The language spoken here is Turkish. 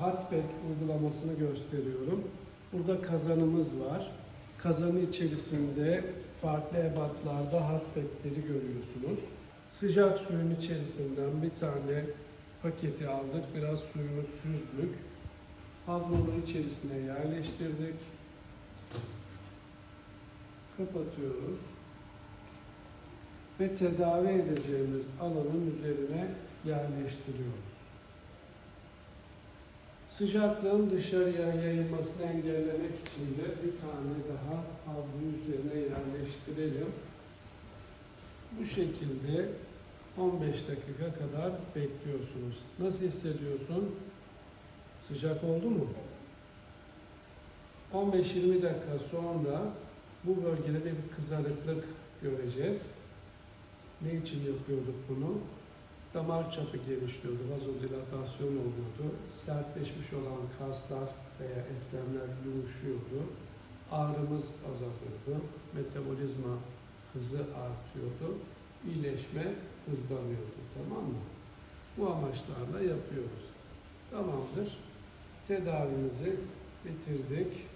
hotpack uygulamasını gösteriyorum. Burada kazanımız var. Kazanı içerisinde farklı ebatlarda hotpackleri görüyorsunuz. Sıcak suyun içerisinden bir tane paketi aldık. Biraz suyunu süzdük. Havlunun içerisine yerleştirdik. Kapatıyoruz. Ve tedavi edeceğimiz alanın üzerine yerleştiriyoruz. Sıcaklığın dışarıya yayılmasını engellemek için de bir tane daha havlu üzerine yerleştirelim. Bu şekilde 15 dakika kadar bekliyorsunuz. Nasıl hissediyorsun? Sıcak oldu mu? 15-20 dakika sonra bu bölgede bir kızarıklık göreceğiz. Ne için yapıyorduk bunu? Damar çapı genişliyordu, vazodilatasyon oluyordu. Sertleşmiş olan kaslar veya eklemler yumuşuyordu. Ağrımız azalıyordu. Metabolizma hızı artıyordu. İyileşme hızlanıyordu. Tamam mı? Bu amaçlarla yapıyoruz. Tamamdır. Tedavimizi bitirdik.